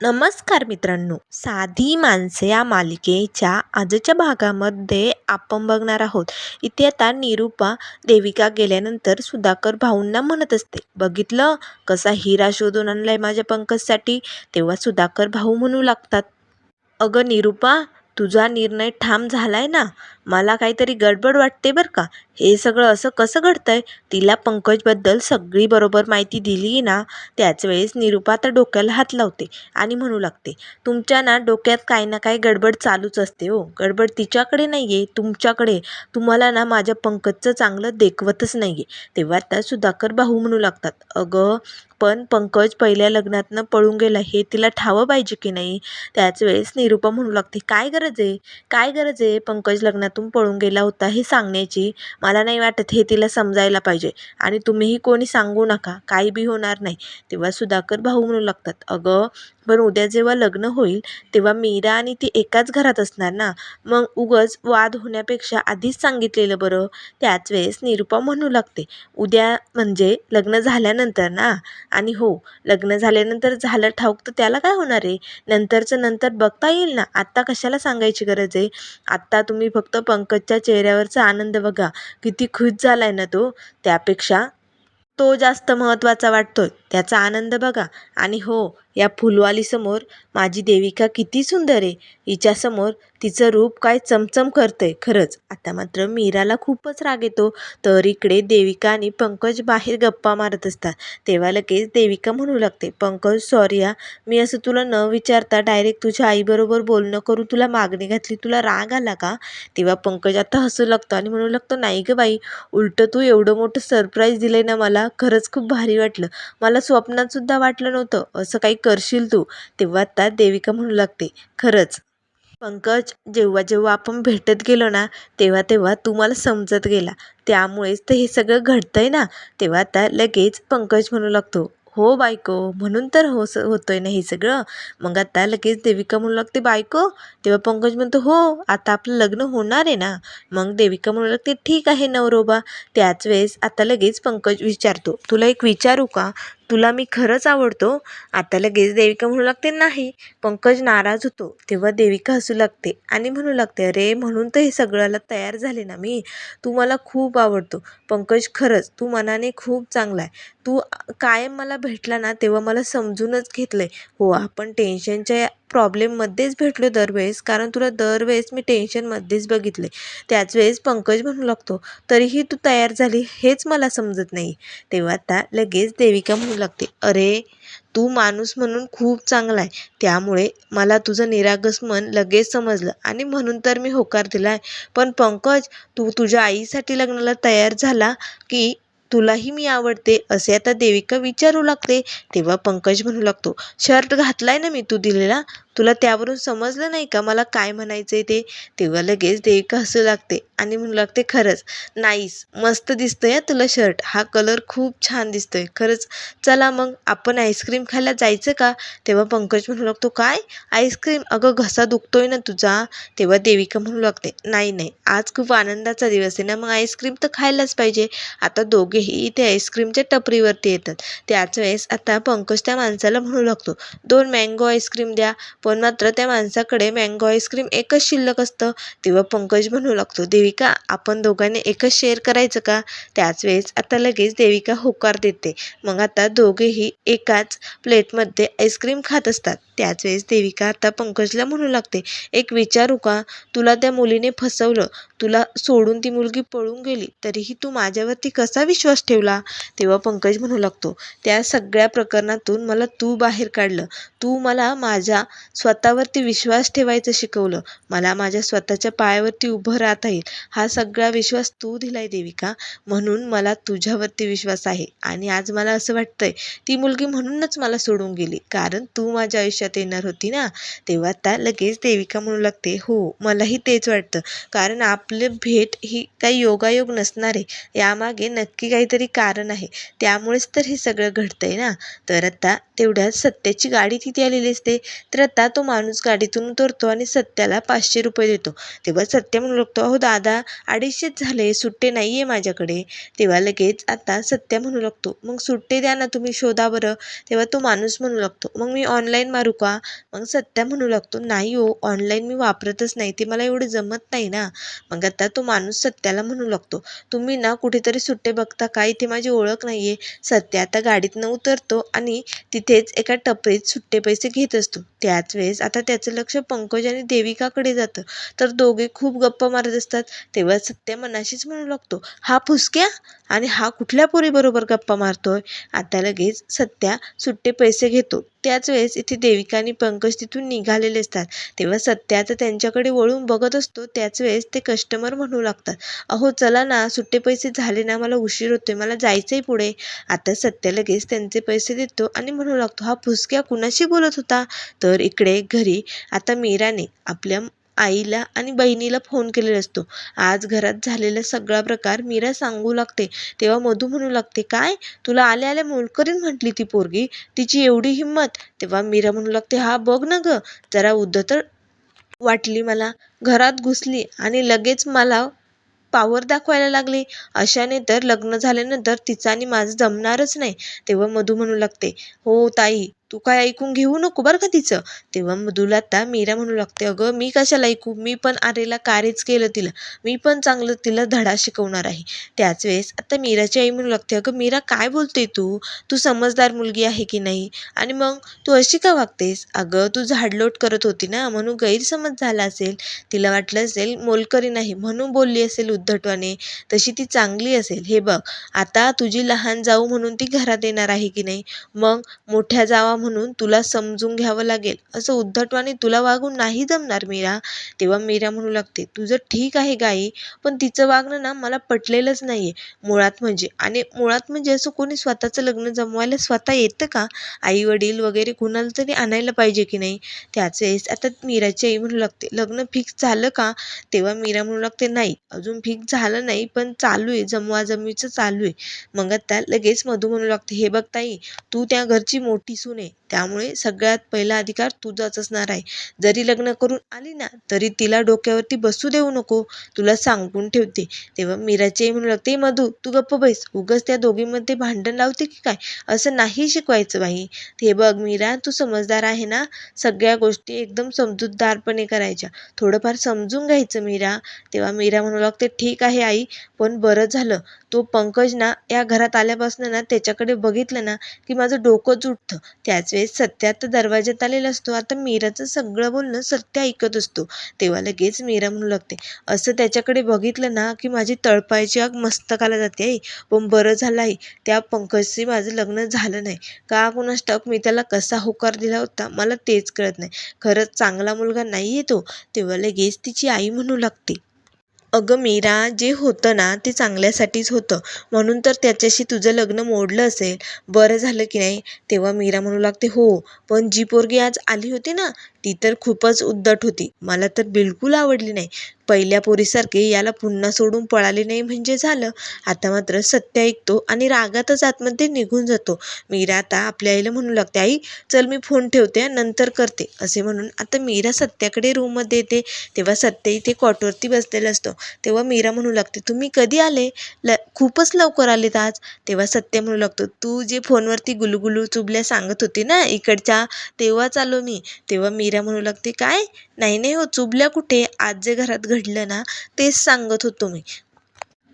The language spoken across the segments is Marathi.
नमस्कार मित्रांनो. साधी माणसे या मालिकेच्या आजच्या भागामध्ये आपण बघणार आहोत. इथे आता निरूपा देविका गेल्यानंतर सुधाकर भाऊंना म्हणत असते बघितलं? कसा हिरा शोधून आणलाय माझ्या पंकजसाठी? तेव्हा सुधाकर भाऊ म्हणू लागतात अगं निरूपा तुझा निर्णय ठाम झालाय ना? मला काहीतरी गडबड वाटते बरं का. हे सगळं असं कसं घडतंय? तिला पंकजबद्दल सगळी बरोबर माहिती दिली ना त्याच वेळेस निरूपा तर डोक्याला हात लावते आणि म्हणू लागते तुमच्या ना डोक्यात काही ना काही गडबड चालूच असते हो. गडबड तिच्याकडे नाही आहे तुमच्याकडे. तुम्हाला ना माझ्या पंकजचं चांगलं देखवतच नाही आहे तेव्हा त्या सुधाकर भाऊ म्हणू लागतात अगं पण पंकज पहिल्या लग्नातनं पळून गेला हे तिला ठावं पाहिजे की नाही? त्याच वेळेस निरूपा म्हणू लागते काय गरज आहे? काय गरज आहे पंकज लग्नात घरातून पळून गेला होता हे सांगण्याची मला नाही वाटत हे तिला समजायला पाहिजे. आणि तुम्हीही कोणी सांगू नका काही बी होणार नाही. तेव्हा सुधाकर भाऊ म्हणू लागतात अगं पण उद्या जेव्हा लग्न होईल तेव्हा मीरा आणि ती एकाच घरात असणार ना? मग उगच वाद होण्यापेक्षा आधीच सांगितलेलं बरं. त्याच वेळेस निरुपा म्हणू लागते उद्या म्हणजे लग्न झाल्यानंतर ना? आणि हो लग्न झाल्यानंतर झालं ठाऊक तर त्याला काय होणार आहे? नंतरचं नंतर बघता येईल ना? आत्ता कशाला सांगायची गरज आहे? आत्ता तुम्ही फक्त पंकजच्या चेहऱ्यावरचा आनंद बघा. किती खुश झाला आहे ना तो. त्यापेक्षा तो जास्त महत्त्वाचा वाटतोय. त्याचा आनंद बघा. आणि हो या फुलवालीसमोर माझी देविका किती सुंदर आहे. हिच्यासमोर तिचं रूप काय चमचम करतंय खरंच. आता मात्र मीराला खूपच राग येतो. तर इकडे देविका आणि पंकज बाहेर गप्पा मारत असतात. तेव्हा लगेच देविका म्हणू लागते पंकज सॉरी हा. मी असं तुला न विचारता डायरेक्ट तुझ्या आईबरोबर बोलणं करून तुला मागणी घातली. तुला राग आला का? तेव्हा पंकज आता हसू लागतो आणि म्हणू लागतो नाही गं बाई उलटं तू एवढं मोठं सरप्राईज दिलं ना मला. खरंच खूप भारी वाटलं. मला स्वप्नातसुद्धा वाटलं नव्हतं. असं काही करशील तू तेव्हा आता देविका म्हणू लागते खरंच. पंकज जेव्हा जेव्हा आपण भेटत गेलो ना तेव्हा तेव्हा तू मला समजत गेला. त्यामुळेच तर हे सगळं घडतंय ना तेव्हा त्या लगेच पंकज म्हणू लागतो हो बायको म्हणून तर हो स होतोय ना हे सगळं. मग आता लगेच देविका म्हणू लागते बायको? तेव्हा पंकज म्हणतो हो आता आपलं लग्न होणार आहे ना. मग देविका म्हणू लागते ठीक आहे नवरोबा. त्याच वेळेस आता लगेच पंकज विचारतो तुला एक विचारू का? तुला मी खरंच आवडतो? आता लगेच देविका म्हणू लागते नाही. पंकज नाराज होतो. तेव्हा देविका हसू लागते आणि म्हणू लागते अरे म्हणून तर हे सगळ्याला तयार झाले ना मी. तू मला खूप आवडतो. पंकज खरंच तू मनाने खूप चांगला आहे. तू कायम मला भेटला ना तेव्हा मला समजूनच घेतलं आहे हो आपण टेन्शनच्या प्रॉब्लेममध्येच भेटलो दरवेळेस कारण तुला दरवेळेस मी टेन्शनमध्येच बघितले त्याच वेळेस पंकज म्हणू लागतो तरीही तू तयार झाली हेच मला समजत नाही. तेव्हा आता लगेच देविका म्हणू लागते अरे तू माणूस म्हणून खूप चांगला आहे त्यामुळे मला तुझं निरागस मन लगेच समजलं आणि म्हणून तर मी होकार दिला आहे पण पंकज तू तुझ्या आईसाठी लग्नाला तयार झाला की तुलाही मी आवडते असे आता देविका विचारू लागते. तेव्हा पंकज म्हणू लागतो शर्ट घातलाय ना मी तू दिलेला? तुला त्यावरून समजलं नाही का मला काय म्हणायचं आहे ते? तेव्हा लगेच देविका हसू लागते आणि म्हणू लागते खरंच नाईस मस्त दिसतंय तुला शर्ट हा कलर खूप छान दिसतोय. खरंच चला मग आपण आईस्क्रीम खायला जायचं का? तेव्हा पंकज म्हणू लागतो काय? आईस्क्रीम अगं घसा दुखतोय ना तुझा. तेव्हा देविका म्हणू लागते नाही नाही आज खूप आनंदाचा दिवस आहे ना मग आईस्क्रीम तर खायलाच पाहिजे. आता दोघेही इथे आईस्क्रीमच्या टपरीवरती येतात. त्याच वेळेस आता पंकज त्या माणसाला म्हणू लागतो दोन मँगो आईस्क्रीम द्या पण मात्र त्या माणसाकडे मँगो आईस्क्रीम एकच शिल्लक असतं. तेव्हा पंकज म्हणू लागतो देविका आपण दोघांनी एकच शेअर करायचं का? त्याच वेळेस आता लगेच देविका होकार देते. मग आता दोघेही एकाच प्लेटमध्ये आईस्क्रीम खात असतात. त्याच वेळेस देविका आता पंकजला म्हणू लागते एक विचारू का? तुला त्या मुलीने फसवलं. तुला सोडून ती मुलगी पळून गेली. तरीही तू माझ्यावरती कसा विश्वास ठेवला? तेव्हा पंकज म्हणू लागतो त्या सगळ्या प्रकरणातून मला तू बाहेर काढलं. तू मला माझ्या स्वतःवरती विश्वास ठेवायचं शिकवलं. मला माझ्या स्वतःच्या पायावरती उभं राहता येईल. हा सगळा विश्वास तू दिलाय देविका. म्हणून मला तुझ्यावरती विश्वास आहे. आणि आज मला असं वाटतंय ती मुलगी म्हणूनच मला सोडून गेली. कारण तू माझ्या आयुष्यात येणार होती ना? तेव्हा त्या लगेच देविका म्हणू लागते हो मलाही तेच वाटतं. कारण आपलं भेट ही काही योगायोग नसणार आहे. यामागे नक्की काहीतरी कारण आहे. त्यामुळेच तर हे सगळं घडतंय ना? तर आता तेवढ्यात सत्याची गाडी तिथे आलेली असते. तर आता आता तो माणूस गाडीतून उतरतो आणि सत्याला पाचशे रुपये देतो. तेव्हा सत्य म्हणू लागतो अहो दादा अडीचशेच झाले सुट्टे नाही आहे माझ्याकडे. तेव्हा लगेच आता सत्य म्हणू लागतो मग सुट्टे द्या ना तुम्ही शोधा बरं. तेव्हा तो माणूस म्हणू लागतो मग मी ऑनलाईन मारू का? मग सत्या म्हणू लागतो नाही हो ऑनलाईन मी वापरतच नाही ते मला एवढं जमत नाही ना. मग आता तो माणूस सत्याला म्हणू लागतो तुम्ही ना कुठेतरी सुट्टे बघता का? इथे माझी ओळख नाही आहे सत्या आता गाडीतनं उतरतो आणि तिथेच एका टपरीत सुट्टे पैसे घेत असतो. त्यात त्याच वेळेस. आता त्याचं लक्ष पंकज आणि देविकाकडे जातं. तर दोघे खूप गप्पा मारत असतात. तेव्हा सत्या मनाशीच म्हणू लागतो हा फुसक्या? आणि हा कुठल्या पोरीबरोबर गप्पा मारतोय? आता लगेच सत्या सुट्टे पैसे घेतो. त्याच वेळेस इथे देविका आणि पंकज तिथून निघालेले असतात. तेव्हा सत्या आता त्यांच्याकडे वळून बघत असतो. त्याच वेळेस ते कस्टमर म्हणू लागतात अहो चला ना सुट्टे पैसे झाले ना मला उशीर होतोय मला जायचंय पुढे. आता सत्या लगेच त्यांचे पैसे देतो आणि म्हणू लागतो हा फुसक्या कुणाशी बोलत होता? तर इकडे इकडे घरी आता मीराने आपल्या आईला आणि बहिणीला फोन केलेला असतो. आज घरात झालेला सगळा प्रकार मीरा सांगू लागते. तेव्हा मधू म्हणू लागते काय? तुला आल्या आल्या मोलकरीन म्हटली ती पोरगी? तिची एवढी हिंमत? तेव्हा मीरा म्हणू लागते हा बघ ना ग. जरा उद्धत वाटली मला. घरात घुसली आणि लगेच मला पावर दाखवायला लागली. अशाने तर लग्न झाल्यानंतर तिचं आणि माझं जमणारच नाही. तेव्हा मधू म्हणू लागते हो ताई. तू काय ऐकून घेऊ नको बरं का तिचं. तेव्हा मधुला आता मीरा म्हणू लागते अगं मी कशाला ऐकू? मी पण आरेला कारेच केलं तिला. मी पण चांगलं तिला धडा शिकवणार आहे. त्याच वेळेस आता मीराची आई म्हणू लागते अगं मीरा काय बोलते तू? तू समजदार मुलगी आहे की नाही? आणि मग तू अशी का वागतेस? अगं तू झाडलोट करत होती ना म्हणून गैरसमज झाला असेल. तिला वाटलं असेल मोलकरी नाही म्हणून बोलली असेल उद्धटवाने. तशी ती चांगली असेल. हे बघ आता तुझी लहान जाऊ म्हणून ती घरात येणार आहे की नाही? मग मोठ्या जावा म्हणून तुला समजून घ्यावं लागेल. असं उद्धटवाने तुला वागून नाही जमणार मीरा. तेव्हा मीरा म्हणू लागते तुझं ठीक आहे गाई पण तिचं वागणं ना मला पटलेलंच नाही आहे मुळात म्हणजे आणि मुळात म्हणजे असं कोणी स्वतःचं लग्न जमवायला स्वतः येतं का? आई वडील वगैरे कुणाला तरी आणायला पाहिजे की नाही? त्याच वेळेस आता मीराची आई म्हणू लागते लग्न फिक्स झालं का? तेव्हा मीरा म्हणू लागते नाही अजून फिक्स झालं नाही पण चालू आहे जमवाजमीचं चालू आहे. मग आता लगेच मधू म्हणू लागते हे बघ ताई तू त्या घरची मोठी सून आहे त्यामुळे सगळ्यात पहिला अधिकार तुझाच असणार आहे. जरी लग्न करून आली ना तरी तिला डोक्यावरती बसू देऊ नको. तुला सांगून ठेवते. तेव्हा मीराचेही म्हणू लागते मधू तू गप्प बैस. उगाच त्या दोघींमध्ये भांडण लावते की काय? असं नाही शिकवायचं बाई. हे बघ मीरा तू समजदार आहे ना? सगळ्या गोष्टी एकदम समजूतदारपणे करायच्या. थोडंफार समजून घ्यायचं मीरा. तेव्हा मीरा म्हणू लागते ठीक आहे आई पण बरं झालं. तो पंकज ना या घरात आल्यापासून ना त्याच्याकडे बघितलं ना की माझं डोकंच उठतं त्याच वेळेस सत्यात तर दरवाज्यात आलेला असतो. आता मीराचं सगळं बोलणं सत्य ऐकत असतो. तेव्हा लगेच मीरा म्हणू लागते असं त्याच्याकडे बघितलं ना की माझी तळपायची आग मस्तकाला जाते आई. पण बरं झालं आहे त्या पंकजशी माझं लग्न झालं नाही. का कुणास ठाऊक मी त्याला कसा होकार दिला होता मला तेच कळत नाही. खरंच चांगला मुलगा नाही येतो तेव्हा लगेच तिची आई म्हणू लागते अगं मीरा जे होतं ना ते चांगल्यासाठीच होतं. म्हणून तर त्याच्याशी तुझं लग्न मोडलं असेल. बरं झालं की नाही? तेव्हा मीरा म्हणू लागते हो पण जी पोरगी आज आली होती ना ती तर खूपच उद्धट होती. मला तर बिलकुल आवडली नाही. पहिल्या पोरीसारखे याला पुन्हा सोडून पळाले नाही म्हणजे झालं. आता मात्र सत्य ऐकतो आणि रागातच आतमध्ये निघून जातो. मीरा आता आपल्या आईला म्हणू लागते आई चल मी फोन ठेवते नंतर करते असे म्हणून आता मीरा सत्याकडे रूममध्ये येते. तेव्हा सत्य इथे कॉटवरती बसलेला असतो. तेव्हा मीरा म्हणू लागते तुम्ही कधी आले? ल खूपच लवकर आलेत आज. तेव्हा सत्य म्हणू लागतो तू जे फोनवरती गुलुगुलू चुबल्या सांगत होती ना इकडच्या तेव्हाच आलो मी. तेव्हा मीरा म्हणू लागते काय? नाही नाही हो चुबल्या कुठे? आज जे घरात घड घडलं ना तेच सांगत होतो मी.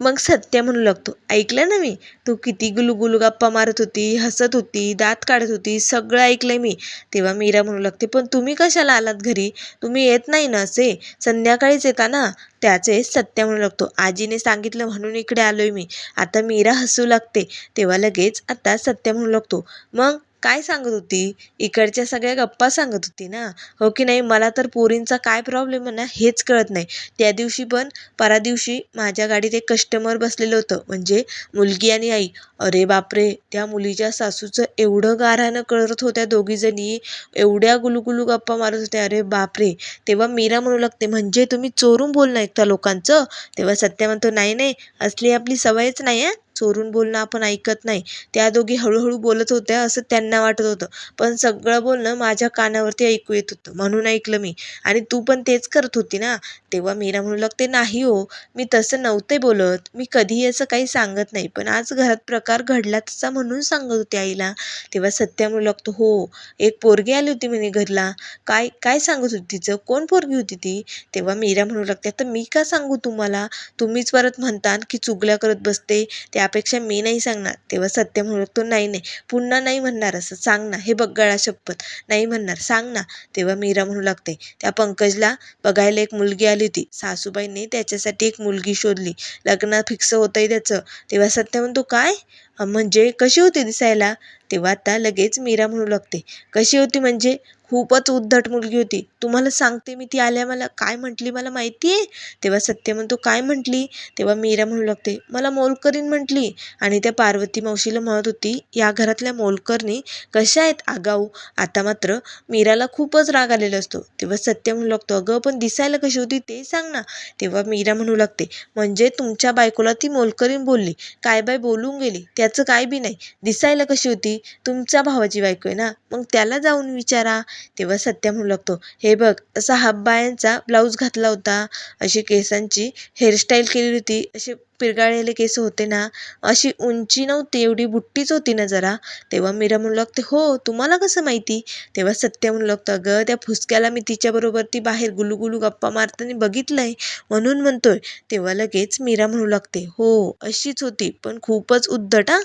मग सत्य म्हणू लागतो ऐकलं ना मी? तू किती गुलुगुलू गप्पा मारत होती हसत होती दात काढत होती सगळं ऐकलंय मी. तेव्हा मीरा म्हणू लागते पण तुम्ही कशाला आलात घरी? तुम्ही येत नाही ना असे? संध्याकाळीच येता ना? त्याचे सत्य म्हणू लागतो आजीने सांगितलं म्हणून इकडे आलोय मी. आता मीरा हसू लागते. तेव्हा लगेच आता सत्य म्हणू लागतो मग काय सांगत होती? इकडच्या सगळ्या गप्पा सांगत होती ना? हो की नाही? मला तर पोरींचा काय प्रॉब्लेम आहे ना हेच कळत नाही. त्या दिवशी पण परा दिवशी माझ्या गाडीत एक कस्टमर बसलेलं होतं. म्हणजे मुलगी आणि आई. अरे बापरे! त्या मुलीच्या सासूचं एवढं गाऱ्हाणं करत होत्या दोघीजणी. एवढ्या गुलुगुलू गप्पा मारत होत्या. अरे बापरे! तेव्हा मीरा म्हणू लागते म्हणजे तुम्ही चोरून बोलणं ऐकता लोकांचं? तेव्हा सत्य म्हणतो नाही नाही. असली आपली सवयच नाही आहे चोरून बोलणं आपण ऐकत नाही. त्या दोघी हळूहळू बोलत होत्या असं त्यांना वाटत होतं. पण सगळं बोलणं माझ्या कानावरती ऐकू येत होतं. म्हणून ऐकलं मी. आणि तू पण तेच करत होती ना? तेव्हा मीरा म्हणू लागते नाही हो मी तसं नव्हते बोलत. मी कधीही असं काही सांगत नाही. पण आज घरात प्रकार घडला तसा म्हणून सांगत होते आईला. तेव्हा सत्या म्हणू लागतो हो एक पोरगी आली होती म्हणे घरला. काय काय सांगत होती तिचं? कोण पोरगी होती ती? तेव्हा मीरा म्हणू लागते आता मी का सांगू तुम्हाला? तुम्हीच परत म्हणता की चुगल्या करत बसते. त्या त्यापेक्षा मी नाही सांगणार. तेव्हा सत्य म्हणू लागतो नाही नाही. पुन्हा नाही म्हणणार असं. सांग ना. हे बघ गळा शपथ. नाही म्हणणार. सांग ना. तेव्हा मीरा म्हणू लागते. त्या पंकजला बघायला एक मुलगी आली होती. सासूबाईंनी त्याच्यासाठी एक मुलगी शोधली. लग्न फिक्स होतंय त्याचं. तेव्हा सत्य म्हणतो काय? म्हणजे कशी होती दिसायला? तेव्हा आता लगेच मीरा म्हणू लागते. कशी होती म्हणजे? खूपच उद्धट मुलगी होती. तुम्हाला सांगते मी ती आल्या मला काय म्हटली मला माहिती आहे तेव्हा सत्य म्हणतो काय म्हटली? तेव्हा मीरा म्हणू लागते मला मोलकरीण म्हटली. आणि त्या पार्वती मावशीला म्हणत होती या घरातल्या मोलकरणी कशा आहेत आगाऊ? आता मात्र मीराला खूपच राग आलेला असतो. तेव्हा सत्य म्हणू लागतो अगं पण दिसायला कशी होती ते सांग ना. तेव्हा मीरा म्हणू लागते म्हणजे तुमच्या बायकोला ती मोलकरीण बोलली? काय बाय बोलून गेली? त्याचं काय बी नाही. दिसायला कशी होती? तुमच्या भावाची बायको आहे ना. मग त्याला जाऊन विचारा. तेव्हा सत्या म्हणू लागतो हे बघ असा हाफबायांचा ब्लाऊज घातला होता अशी केसांची हेअरस्टाईल केलेली होती असे पिरगाळलेले केस होते ना अशी उंची नव्हती एवढी बुट्टीच होती ना जरा. तेव्हा मीरा म्हणू लागते हो तुम्हाला कसं माहिती? तेव्हा सत्य म्हणू लागतं अगं त्या फुसक्याला मी तिच्याबरोबर ती बाहेर गुलूगुलू गप्पा मारताना बघितलंय म्हणून म्हणतोय. तेव्हा लगेच मीरा म्हणू लागते हो अशीच होती पण खूपच उद्धट हां.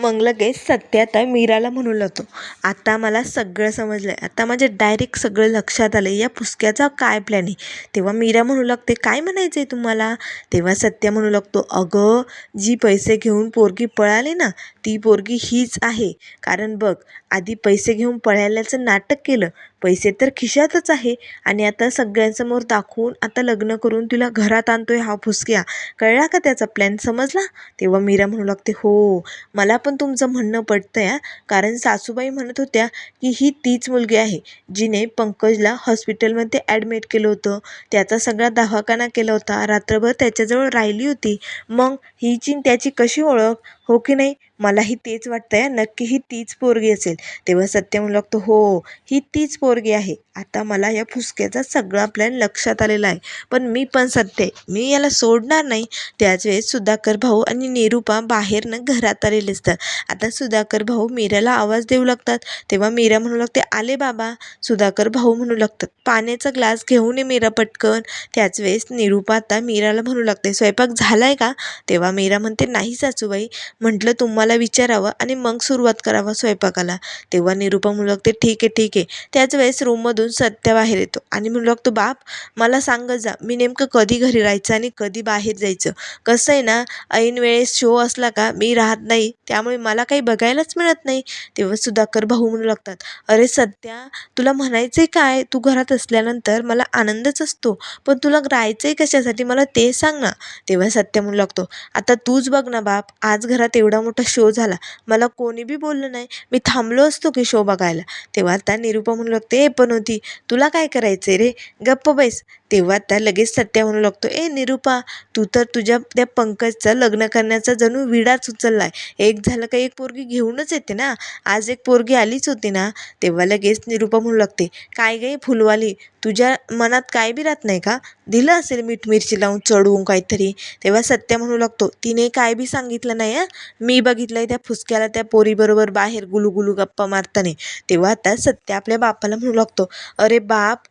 मग लगेच सत्या आता मीराला म्हणू लागतो आता मला सगळं समजलं आहे आता माझे डायरेक्ट सगळं लक्षात आलं या पुसक्याचा काय प्लॅन आहे? तेव्हा मीरा म्हणू लागते काय म्हणायचं आहे तुम्हाला? तेव्हा सत्य म्हणू लागतो अगं जी पैसे घेऊन पोरगी पळाली ना ती पोरगी हीच आहे. कारण बघ आधी पैसे घेऊन पळायल्याचं नाटक केलं पैसे तर खिशातच आहे. आणि आता सगळ्यांसमोर दाखवून आता लग्न करून तुला घरात आणतोय हा फुसक्या. कळला का त्याचा प्लॅन समजला? तेव्हा मीरा म्हणू लागते हो मला पण तुमचं म्हणणं पडतं या कारण सासूबाई म्हणत होत्या की ही तीच मुलगी आहे जिने पंकजला हॉस्पिटलमध्ये ॲडमिट केलं होतं. त्याचा सगळा दवाखाना केला होता. रात्रभर त्याच्याजवळ राहिली होती. मग हिची त्याची कशी ओळख? हो की नाही? मलाही तेच वाटतंय नक्की ही तीच पोरगी असेल. तेव्हा सत्य म्हणू लागतो हो ही तीच पोरगी आहे. आता मला या फुसक्याचा सगळा प्लॅन लक्षात आलेला आहे. पण मी पण सत्य आहे. मी याला सोडणार नाही. त्याच वेळेस सुधाकर भाऊ आणि निरूपा बाहेरनं घरात आलेले असतात. आता सुधाकर भाऊ मीराला आवाज देऊ लागतात. तेव्हा मीरा म्हणू लागते आले बाबा. सुधाकर भाऊ म्हणू लागतात पाण्याचा ग्लास घेऊन ये मीरा पटकन. त्याच वेळेस निरूपा आता मीराला म्हणू लागते स्वयंपाक झालाय का? तेव्हा मीरा म्हणते नाही सासूबाई म्हटलं तुम्हाला विचारावं आणि मग सुरुवात करावं स्वयंपाकाला. तेव्हा निरूपा म्हणू लागते ठीक आहे ठीक आहे. त्याच वेळेस रूममधून सत्य बाहेर येतो आणि म्हणू लागतो बाप मला सांगत जा. मी नेमकं कधी घरी राहायचं आणि कधी बाहेर जायचं? कसं आहे ना ऐन वेळेस शो असला का मी राहत नाही. त्यामुळे मला काही बघायलाच मिळत नाही. तेव्हा सुधाकर भाऊ म्हणू लागतात अरे सत्या तुला म्हणायचं आहे काय? तू घरात असल्यानंतर मला आनंदच असतो. पण तुला राहायचं आहे कशासाठी? मला ते सांग ना. तेव्हा सत्य म्हणू लागतो आता तूच बघ ना बाप. आज घरात एवढा मोठा शो झाला. मला कोणी बी बोललं नाही. मी थांबलो असतो की शो बघायला. तेव्हा त्या निरूपा म्हणू लागते ए पण होती तुला काय करायचं आहे रे? गप्प बैस. तेव्हा त्या लगेच सत्या म्हणू लागतो ए निरूपा तू तर तुझ्या त्या पंकजचं लग्न करण्याचा जणू विडाच उचलला आहे एक झालं का एक पोरगी घेऊनच येते ना. आज एक पोरगी आलीच होती ना. तेव्हा लगेच निरूपा म्हणू लागते काय गे फुलवाली? तुझ्या मनात काय बी राहत नाही का? दिलं असेल मीठ मिरची लावून चढवून काहीतरी. तेव्हा सत्या म्हणू लागतो तिने काय बी सांगितलं नाही हं? मी बघितलंय त्या फुसक्याला त्या पोरीबरोबर बाहेर गुलूगुलू गप्पा मारताना. तेव्हा आता सत्या आपल्या बापाला म्हणू लागतो अरे बाप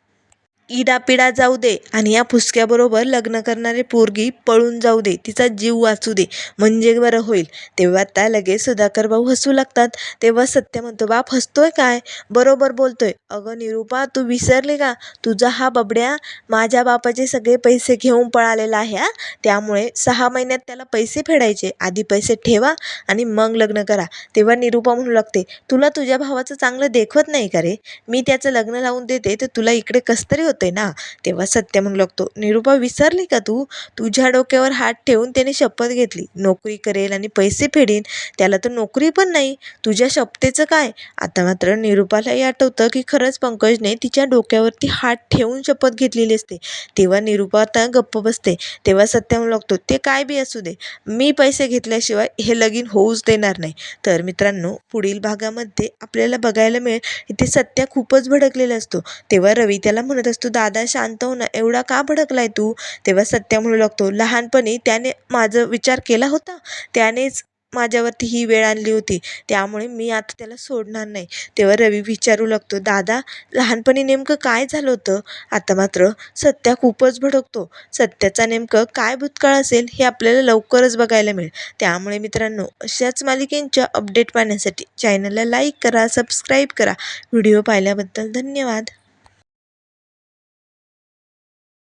इडापिडा जाऊ दे आणि या फुसक्याबरोबर लग्न करणारे पोरगी पळून जाऊ दे तिचा जीव वाचू दे म्हणजे बरं होईल. तेव्हा त्या लगेच सुधाकर भाऊ हसू लागतात. तेव्हा सत्य म्हणतो बाप हसतोय काय? बरोबर बोलतोय. अगं निरूपा तू विसरले का? तुझा हा बबड्या माझ्या बापाचे सगळे पैसे घेऊन पळालेला आहे त्यामुळे सहा महिन्यात त्याला पैसे फेडायचे. आधी पैसे ठेवा आणि मग लग्न करा. तेव्हा निरूपा म्हणू लागते तुला तुझ्या भावाचं चांगलं देखवत नाही का रे? मी त्याचं लग्न लावून देते तर तुला इकडे कसतरी होतं होते ना. तेव्हा सत्य म्हणू लागतो निरुपा विसरली का तू? तुझ्या डोक्यावर हात ठेवून त्याने शपथ घेतली. नोकरी करेल आणि पैसे फेडेन. त्याला तर नोकरी पण नाही. तुझ्या शपथेचं काय? आता मात्र निरुपालाही आठवतं की खरंच पंकजने तिच्या डोक्यावरती हात ठेवून शपथ घेतलेली असते. तेव्हा निरुपा आता गप्प बसते. तेव्हा सत्य म्हणू लागतो ते काय बी असू दे. मी पैसे घेतल्याशिवाय हे लगीन होऊच देणार नाही. तर मित्रांनो पुढील भागामध्ये आपल्याला बघायला मिळेल. इथे सत्या खूपच भडकलेला असतो. तेव्हा रवी त्याला म्हणत असतो तू दादा शांत हो ना. एवढा का भडकलाय तू? तेव्हा सत्या म्हणू लागतो लहानपणी त्याने माझं विचार केला होता. त्यानेच माझ्यावरती ही वेळ आणली होती. त्यामुळे मी आता त्याला सोडणार नाही. तेव्हा रवी विचारू लागतो दादा लहानपणी नेमकं काय झालं होतं? आता मात्र सत्या खूपच भडकतो. सत्याचा नेमकं काय भूतकाळ असेल हे आपल्याला लवकरच बघायला मिळेल. त्यामुळे मित्रांनो अशाच मालिकेंच्या अपडेट पाहण्यासाठी चॅनलला लाईक करा सबस्क्राईब करा. व्हिडिओ पाहिल्याबद्दल धन्यवाद.